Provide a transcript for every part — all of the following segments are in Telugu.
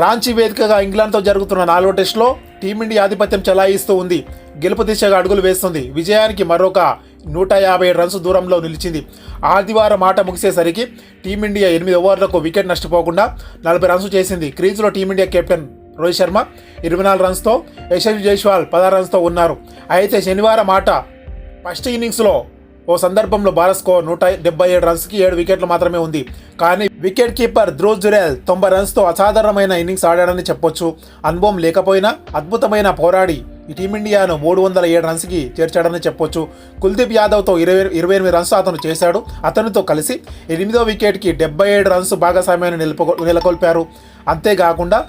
రాంచీ వేదికగా ఇంగ్లాండ్తో జరుగుతున్న నాలుగో టెస్టులో టీమిండియా ఆధిపత్యం చెలాయిస్తూ ఉంది. గెలుపు దిశగా అడుగులు వేస్తుంది. విజయానికి మరొక నూట యాభై రన్స్ దూరంలో నిలిచింది. ఆదివారం ఆట ముగిసేసరికి టీమిండియా ఎనిమిది ఓవర్లకు వికెట్ నష్టపోకుండా నలభై రన్స్ చేసింది. క్రీజ్లో team India captain Rohit Sharma ఇరవై నాలుగు రన్స్తో యశస్వి జైస్వాల్ పదహారు రన్స్తో ఉన్నారు. అయితే శనివారం ఆట ఫస్ట్ ఇన్నింగ్స్లో ఓ సందర్భంలో భారత్ స్కోర్ నూట డెబ్బై ఏడు రన్స్కి ఏడు వికెట్లు మాత్రమే ఉంది. కానీ వికెట్ కీపర్ ధ్రువ్ జురేల్ తొంభై రన్స్తో అసాధారణమైన ఇన్నింగ్స్ ఆడాడని చెప్పొచ్చు. అనుభవం లేకపోయినా అద్భుతమైన పోరాడి ఈ టీమిండియాను మూడు వందల ఏడు రన్స్కి చేర్చాడని చెప్పొచ్చు. కుల్దీప్ యాదవ్తో ఇరవై ఇరవై ఎనిమిది రన్స్ అతను చేశాడు. అతనితో కలిసి ఎనిమిదో వికెట్కి డెబ్బై ఏడు రన్స్ భాగస్వామ్యాన్ని నిలుపు నెలకొల్పారు. అంతేకాకుండా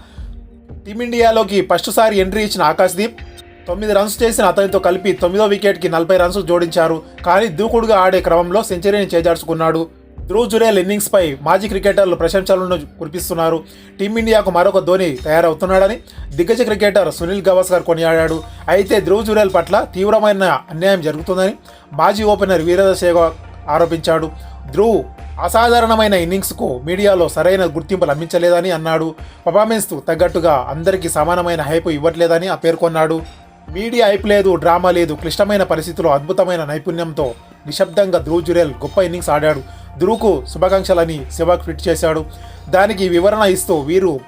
టీమిండియాలోకి ఫస్ట్ సారి ఎంట్రీ ఇచ్చిన ఆకాశ్దీప్ తొమ్మిది రన్స్ చేసిన అతనితో కలిపి తొమ్మిదో వికెట్కి నలభై రన్స్ జోడించారు. కానీ దూకుడుగా ఆడే క్రమంలో సెంచరీని చేజార్చుకున్నాడు. ధ్రువ్ జురేల్ ఇన్నింగ్స్పై మాజీ క్రికెటర్లు ప్రశంసలను కురిపిస్తున్నారు. టీమిండియాకు మరొక ధోని తయారవుతున్నాడని దిగ్గజ క్రికెటర్ సునీల్ గవాస్కర్ కొనియాడాడు. అయితే ధ్రువ్ జురేల్ పట్ల తీవ్రమైన అన్యాయం జరుగుతుందని మాజీ ఓపెనర్ వీరేంద్ర సెహ్వాగ్ ఆరోపించాడు. ధ్రువ్ అసాధారణమైన ఇన్నింగ్స్కు మీడియాలో సరైన గుర్తింపు లభించలేదని అన్నాడు. పర్ఫార్మెన్స్ తగ్గట్టుగా అందరికీ సమానమైన హైప్ ఇవ్వట్లేదని పేర్కొన్నాడు. మీడియా హైప్ లేదు డ్రామా లేదు క్లిష్టమైన పరిస్థితుల్లో అద్భుతమైన నైపుణ్యంతో నిశ్శబ్దంగా ధ్రువ్ జురేల్ గొప్ప ఇన్నింగ్స్ ఆడాడు. ధ్రువ్కు శుభాకాంక్షలని శివాక్ ట్వీట్ చేశాడు. దానికి వివరణ ఇస్తూ వీరు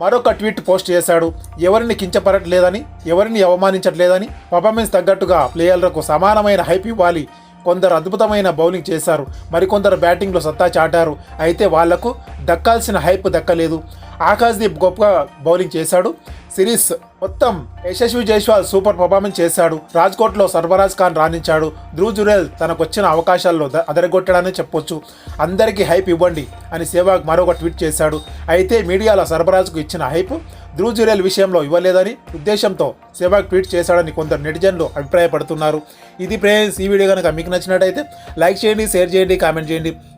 మరొక ట్వీట్ పోస్ట్ చేశాడు. ఎవరిని కించపరట్లేదని ఎవరిని అవమానించట్లేదని పర్ఫార్మెన్స్ తగ్గట్టుగా ప్లేయర్లకు సమానమైన హైప్ ఇవ్వాలి. కొందరు అద్భుతమైన బౌలింగ్ చేశారు. మరికొందరు బ్యాటింగ్లో సత్తా చాటారు. అయితే వాళ్ళకు దక్కాల్సిన హైప్ దక్కలేదు. ఆకాశ్దీప్ గొప్ప బౌలింగ్ చేశాడు. సిరీస్ మొత్తం యశస్వి జైస్వాల్ సూపర్ పర్ఫార్మెన్స్ చేశాడు. రాజ్కోట్లో సర్వరాజ్ ఖాన్ రాణించాడు. ధ్రువ్ జురేల్ తనకొచ్చిన అవకాశాల్లో ద- చెప్పొచ్చు. అందరికీ హైప్ ఇవ్వండి అని సేవాగ్ మరొక ట్వీట్ చేశాడు. అయితే మీడియాలో సర్వరాజ్కు ఇచ్చిన హైప్ ధ్రువ్ జురేల్ విషయంలో ఇవ్వలేదని ఉద్దేశంతో సేవాగ్ ట్వీట్ చేశాడని కొందరు నెటిజన్లు అభిప్రాయపడుతున్నారు. ఇది ప్రేయన్స్ ఈ వీడియో కనుక మీకు నచ్చినట్టయితే లైక్ చేయండి షేర్ చేయండి కామెంట్ చేయండి.